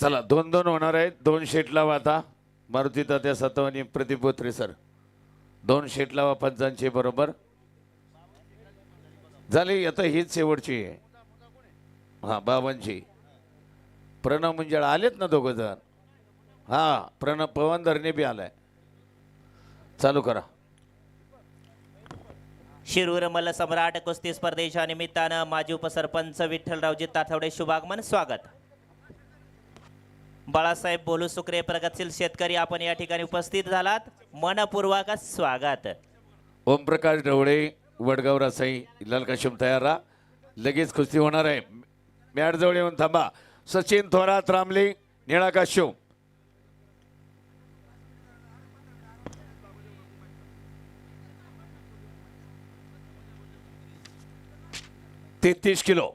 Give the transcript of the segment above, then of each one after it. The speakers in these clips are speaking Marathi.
चला दोन दोन होणार आहेत. दोन शेट लावा आता. मारुती तात्या सतवानी प्रदीप बोत्रे सर दोन शेट लावा पंचांचे बरोबर? झाली आता हीच शेवटची. आहे हा बाबांची प्रणव मुंजाळ आलेत ना दोघं जण? हा प्रणव पवन धरणे बी आलाय. चालू करा. शिरूर मल्ल सम्राट कुस्ती स्पर्धेच्या निमित्तानं माजी उपसरपंच विठ्ठलरावजी ताठवडे शुभागमन स्वागत. बाळासाहेब बोलू सुक्रे प्रगतशील शेतकरी आपण या ठिकाणी उपस्थित झालात. मनपूर्वक स्वागत. ओमप्रकाश ढवळे वडगाव रासाई ललकाशिम तयार राहा. लगेच कुस्ती होणार आहे. मॅटजवळ येऊन थांबा. सचिन थोरात रामली निळा काशिम तेहतीस किलो.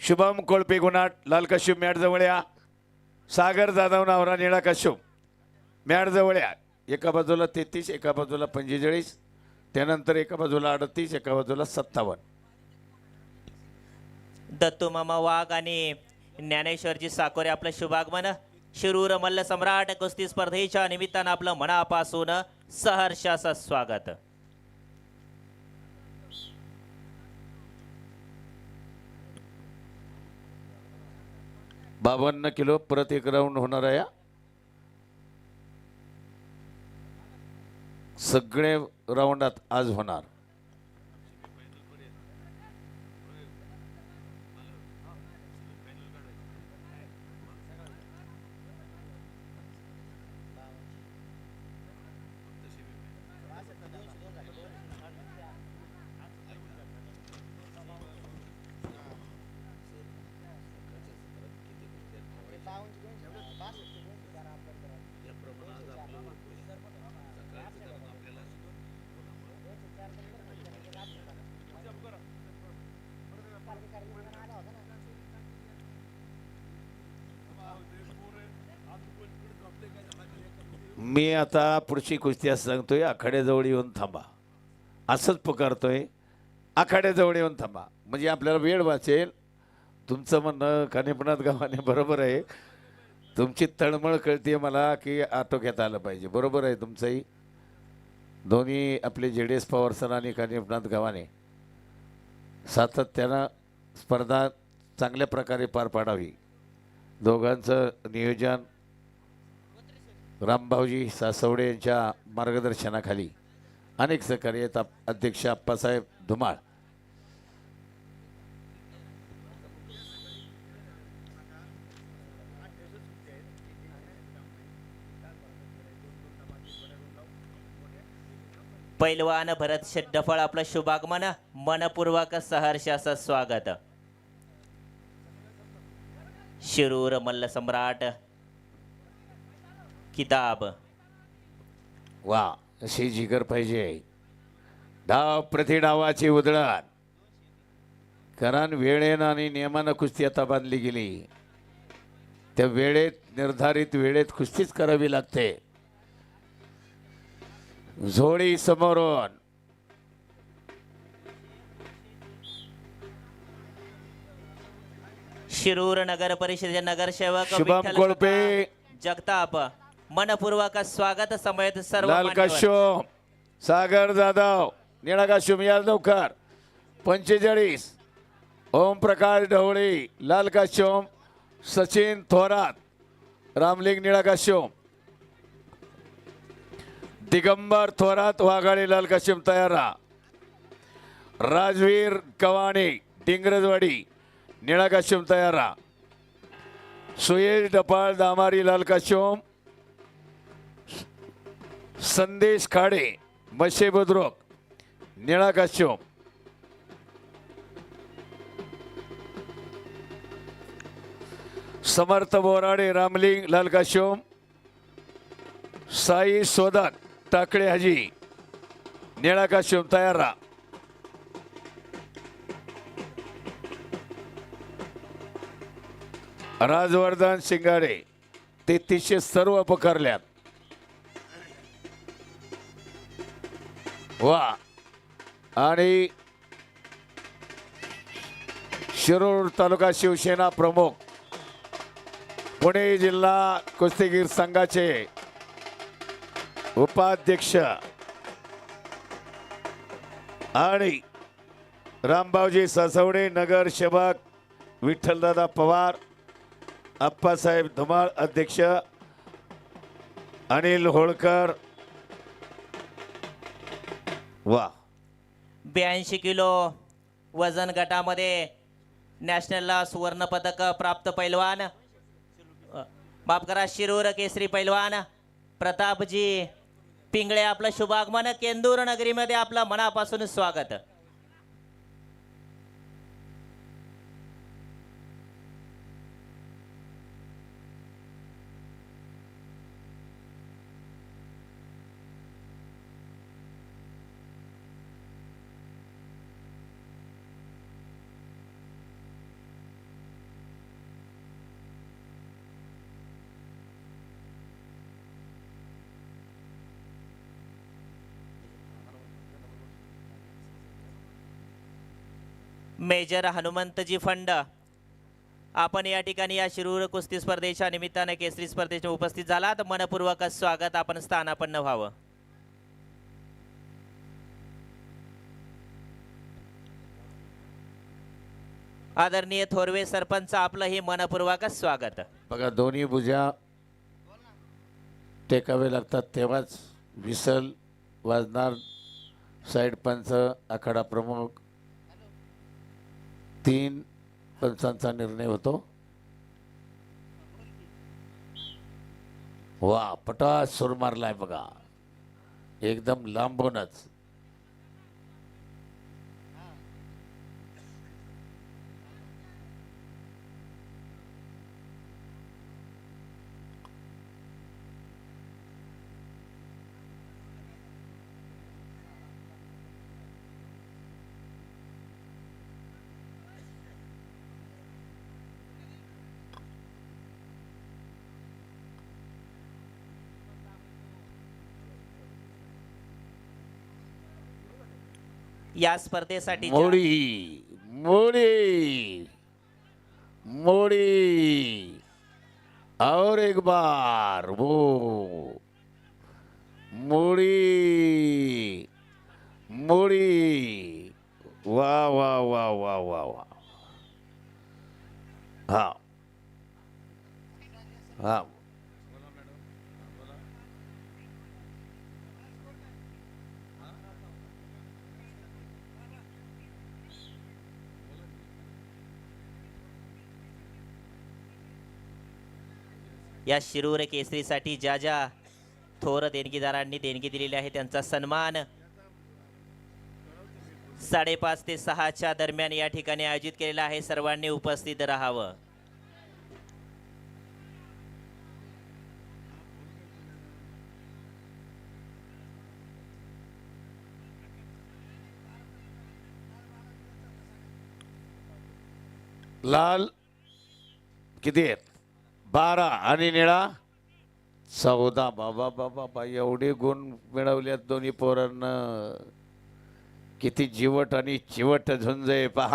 शुभम कोळपे गुणाट लाल काशिम या. सागर जाधव नावरा निळा कश्यप. मॅटजवळ या. एका बाजूला तेहतीस एका बाजूला पंचेचाळीस त्यानंतर एका बाजूला अडतीस एका बाजूला सत्तावन्न. दत्तू मामा वाघ आणि ज्ञानेश्वरजी साकोरे आपलं शुभागमन. शिरूर मल्ल सम्राट कुस्ती स्पर्धेच्या निमित्तानं आपलं मनापासून सहर्षाचं स्वागत. बावन्न किलो परत एक राऊंड होणार आहे. सगळे राऊंडात आज होणार. मी आता पुढची कुस्ती असं सांगतोय आखाड्याजवळ येऊन थांबा. असंच पुकारतोय आखाड्याजवळ येऊन थांबा. म्हणजे आपल्याला वेळ वाचेल. तुमचं म्हणणं कानेपणात गावाने बरोबर आहे. तुमची तळमळ कळते मला की आटोक्यात आलं पाहिजे. बरोबर आहे तुमचंही. दोन्ही आपले जे डी एस पवार सर आणि कानिपनाथ गावाने सातत्यानं स्पर्धा चांगल्या प्रकारे पार पाडावी. दोघांचं नियोजन रामभाऊजी सासवडे यांच्या मार्गदर्शनाखाली अनेक सहकार्य अध्यक्ष अप्पासाहेब धुमाळ. पैलवान भरत शेड्डफळ आपलं शुभागमन मनपूर्वक सहर्षाचं स्वागत. शिरूर मल्ल सम्राट किताब. वा अशी जिगर पाहिजे. डाव प्रति डावाची उधळण. कारण वेळेनं आणि नियमानं कुस्ती आता बांधली गेली. त्या वेळेत निर्धारित वेळेत कुस्तीच करावी लागते. झोळी समोरून. शिरूर नगर परिषदेचे नगरसेवक शुभम विठ्ठल कोळपे. जगताप. मनपूर्वक स्वागत समेत सर्व लाल. काश्यम सागर जाधव निळा काश्यम या लवकर पंचेचाळीस ओमप्रकाश ढवळे लाल काश्यम सचिन थोरात रामलिंग निळा काश्यम दिगंबर थोरात वाघाळे लाल काश्यम तयार राहा राजवीर कवाणे डिंगरजवाडी निळा काश्यम तयार राहा सुयेश डपाळ दामारी लाल काश्यम संदेश खाडे मशे बुद्रुक निळा काश्यम समर्थ बोराडे रामलिंग लाल काश्यम साई सोदाक टाकळे हाजी निळा काश्यम तयार राहा. राजवर्धन शिंगाडे तेहतीसशे सर्व पकारल्यात. वा. आणि शिरूर तालुका शिवसेना प्रमुख पुणे जिल्हा कुस्तीगीर संघाचे उपाध्यक्ष आणि रामभाऊजी ससवडे नगर सेवक विठ्ठलदादा पवार अप्पासाहेब धुमाळ अध्यक्ष अनिल होळकर वा. ब्याऐंशी किलो वजन गटामध्ये नॅशनलला सुवर्ण पदक प्राप्त पैलवान. माफ करा शिरूर केसरी पैलवान. प्रतापजी पिंगळे आपलं शुभागमन. केंदूर नगरीमध्ये आपलं मनापासून स्वागत. मेजर हनुमंतजी फंड. आपण या ठिकाणी या शिरूर कुस्ती स्पर्धेच्या निमित्तानं केसरी स्पर्धेच्या उपस्थित झालात. मनपूर्वक स्वागत. आपण स्थानापन्न व्हावं. आदरणीय थोरवे सरपंच आपलं हे मनपूर्वक स्वागत. बघा दोन्ही भुजा टेकावे लागतात तेव्हाच विसल वाजणार साईड पंच आखाडा प्रमुख तीन पंचांचा निर्णय होतो. वा पटास सूर मारलाय बघा. एकदम लांबूनच. या स्पर्धेसाठी मोडी मोडी मोडी. और एक बार वो. मोडी मोडी. वा वा वा वा वा वा. हा. हा. या शिरूर केसरीसाठी ज्या ज्या थोर देणगीदारांनी देणगी दिलेली आहे त्यांचा सन्मान साडेपाच ते सहाच्या दरम्यान या ठिकाणी आयोजित केलेला आहे. सर्वांनी उपस्थित राहावं. लाल किती आहेत? बारा आणि निळा. चौदा. बाबा बाबा बा एवढे गुण मिळवल्यात दोन्ही पोरांना. किती जिवट आणि चिवट झुंज आहे. पहा.